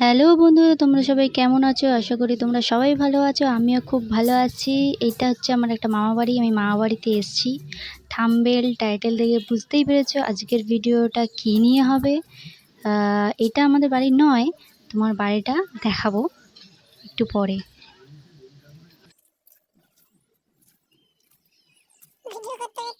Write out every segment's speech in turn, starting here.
Hello বন্ধুরা, তোমরা সবাই কেমন আছো? আশা করি তোমরা সবাই ভালো আছো, আমিও খুব ভালো আছি। এটা হচ্ছে আমার একটা মামা বাড়ি, আমি মামা বাড়িতে এসেছি। থাম্বেল টাইটেল দেখে বুঝতেই পেরেছ আজকের ভিডিওটা কী নিয়ে হবে। এটা আমাদের বাড়ি নয়, তোমার বাড়িটা দেখাবো একটু পরে।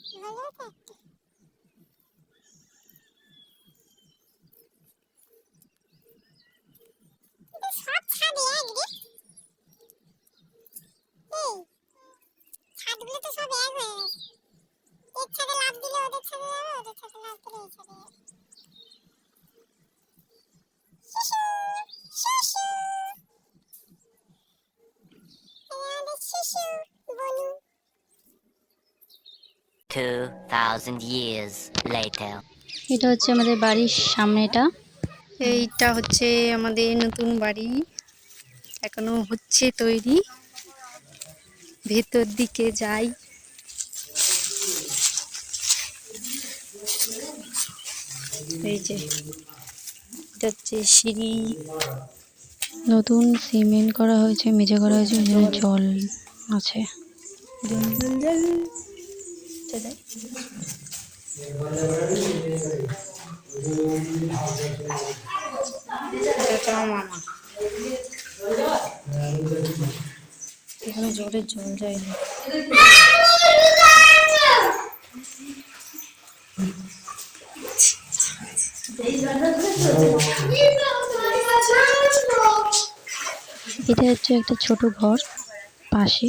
Galeta. 2,000 years later. এটা হচ্ছে আমাদের বাড়ির সামনেটা। এইটা হচ্ছে আমাদের নতুন বাড়ি। এখনও হচ্ছে তৈরি। ভেতর দিকে যাই। এই যে এটা হচ্ছে সিঁড়ি। নতুন সিমেন্ট করা হয়েছে মেঝে করা হয়েছে জল আছে। জল জল। হচ্ছে মামা। এখানে জলের জল যায় না। এটা হচ্ছে একটা ছোট ঘর পাশে।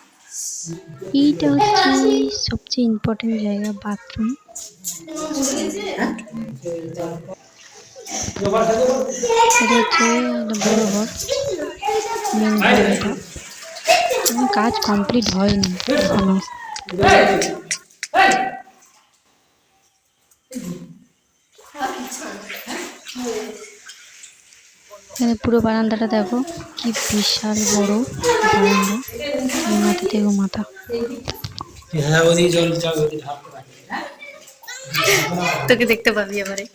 এইটা হচ্ছে সবচেয়ে ইম্পর্টেন্ট জায়গা বাথরুম এটা হচ্ছে বড় ঘর মেন ঘর কাজ কমপ্লিট হয়নি এখনও এখানে পুরো বারান্দাটা দেখো কি বিশাল বড় বারান্দা। মাথা। থেকে মাথা হ্যাঁ তোকে দেখতে পাবি এবারে।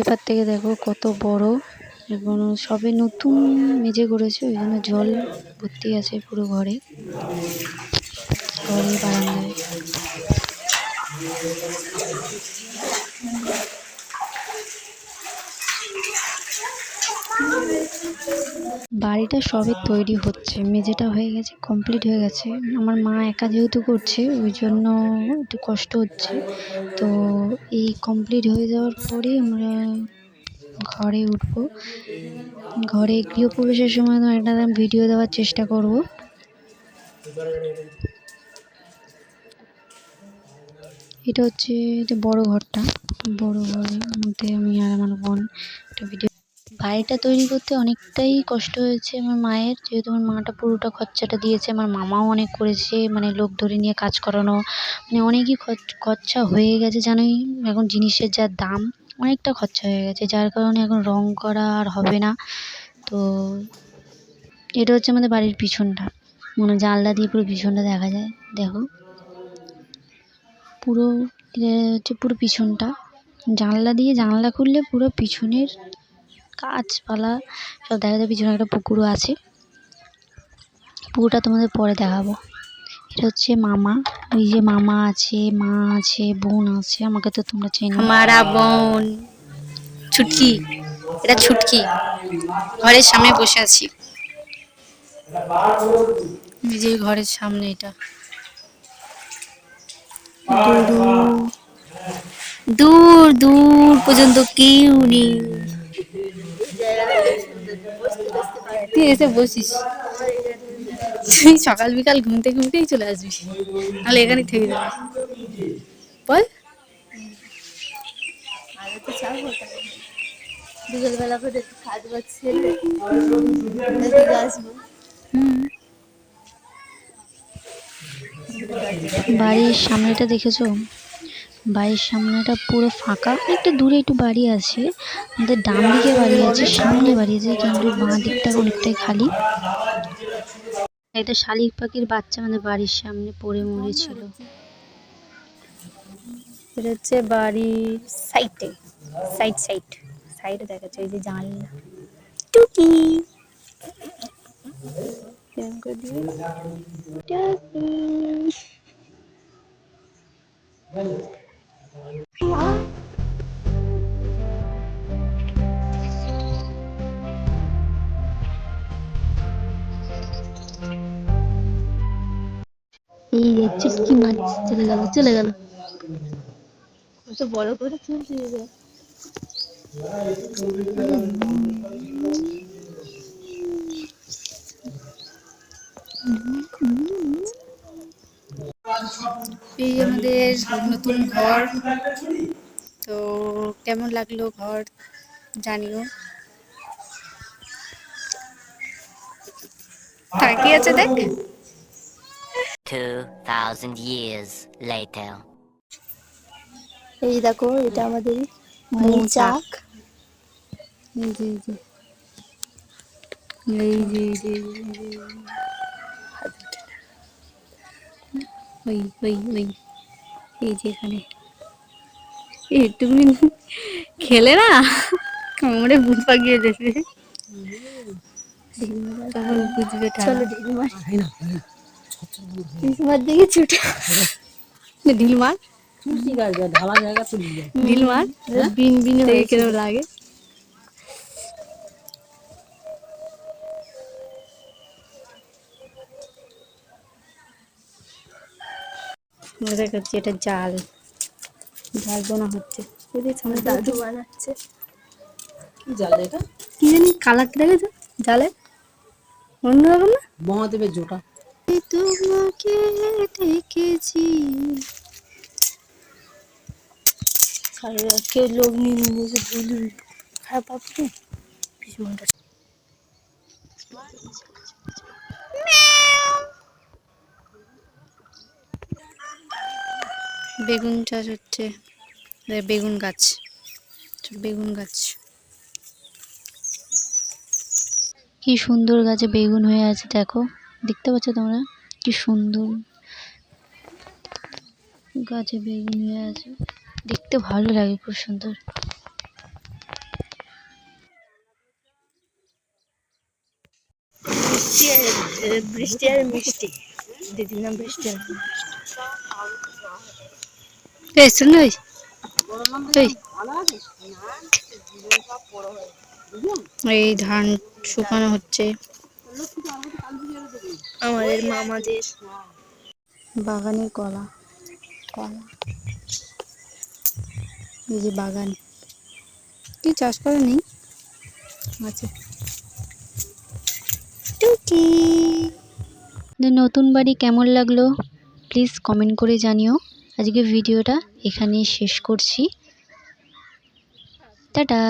এবার থেকে দেখো কত বড় এবং সবে নতুন মেঝে করেছে ওই জন্য জল ভর্তি আছে পুরো ঘরে। ঘরে বারান্দায়। বাড়িটা সবে তৈরি হচ্ছে, মেঝেটা হয়ে গেছে, কমপ্লিট হয়ে গেছে। আমার মা একা যেহেতু করছে, ওই জন্য একটু কষ্ট হচ্ছে। তো এই কমপ্লিট হয়ে যাওয়ার পরে আমরা ঘরে উঠবো। ঘরে গৃহপ্রবেশের সময় তো একটা ভিডিও দেওয়ার চেষ্টা করব। এটা হচ্ছে যে বড় ঘরটা। বড় ঘরের মধ্যে আমি আর আমার বোন একটা ভিডিও বাড়িটা তৈরি করতে অনেকটাই কষ্ট হয়েছে আমার মায়ের। যেহেতু আমার মাটা পুরোটা খরচাটা দিয়েছে, আমার মামাও অনেক করেছে মানে লোক ধরে নিয়ে কাজ করানো মানে অনেকই খরচা হয়ে গেছে জানোই। এখন জিনিসের যা দাম অনেকটা খরচা হয়ে গেছে, যার কারণে এখন রং করা আর হবে না। তো এটা হচ্ছে আমাদের বাড়ির পিছনটা। মানে জানলা দিয়ে পুরো পিছনটা দেখা যায়, দেখো। পুরো হচ্ছে পুরো পিছনটা। জানলা দিয়ে জানলা খুললে পুরো পিছনের গাছপালা সব দেখা যায়, পিছনে একটা পুকুরও আছে। পুকুরটা তোমাদের পরে দেখাবো। এটা হচ্ছে মামা। ওই যে মামা আছে মা আছে বোন আছে আমাকে তো তোমরা চেনো। মারা বোন। ছুটকি। এটা ছুটকি। ঘরের সামনে বসে আছি। যে ঘরের সামনে এটা। দূর দূর পর্যন্ত কেউ নেই। তুই এসে বসিস। তুই সকাল বিকাল ঘুমতে ঘুমতেই চলে আসবি। নাহলে এখানে থেকে যাবে। বল। বিকেলবেলা করে একটু কাজ বাজ আসব। বাড়ির সামনেটা দেখেছ? বাড়ির সামনেটা পুরো ফাঁকা। একটা দূরে একটু বাড়ি আছে। আমাদের ডান দিকে বাড়ি আছে সামনে বাড়ি আছে কিন্তু বাঁ দিকটা অনেকটাই খালি। একটা শালিক পাখির বাচ্চা আমাদের বাড়ির সামনে পড়ে মরেছিল। এটা হচ্ছে বাড়ির সাইডে, সাইড সাইড, সাইডে দেখা যাচ্ছে এই যে জানলা। টুকি। টুকি। চলে গেল চলে গেল। বড় করে চলছে। এই আমাদের নতুন ঘর। তো কেমন লাগল ঘর জানিও। তাকিয়ে আছে দেখ? 2,000 years later. এই দেখো এটা আমাদের মৌচাক এই এই যে, এই যে। ওই ওই ওই। এই যে এখানে। এই তুমি খেলে না? কোমরে ভূত পাকিয়ে দেবে। তখন বুঝবে চলো দিকে ছুটে ঢিল মার ঠিক ঢালা জায়গা ঢিল মার বিন বিন হয়ে কিরম লাগে? মজা করছি এটা জাল। জাল বোনা হচ্ছে। যদি সামনে দাদু বানাচ্ছে। কি জাল এটা? কি জানি কালারটা দেখেছ? জালে? অন্যরকম না? মহাদেবের জোটা। তোমাকে দেখেছি। কেউ লোক নিয়ে খারাপ বেগুন চাষ হচ্ছে। বেগুন গাছ। বেগুন গাছ। কি সুন্দর গাছে বেগুন হয়ে আছে দেখো। দেখতে পাচ্ছ তোমরা? কি সুন্দর। গাছে বেগুন হয়ে আছে। দেখতে ভালো লাগে খুব সুন্দর। বৃষ্টি আর বৃষ্টি আর মিষ্টি। দিদির নাম বৃষ্টি আর এই ধান শুকানো হচ্ছে। আমাদের মামাদের বাগানের কলা কলা। এই যে বাগান। কি চাষ করে নেই আছে টুকি। আমাদের নতুন বাড়ি কেমন লাগল? প্লিজ কমেন্ট করে জানিও। আজকে ভিডিওটা এখানেই শেষ করছি। টাটা।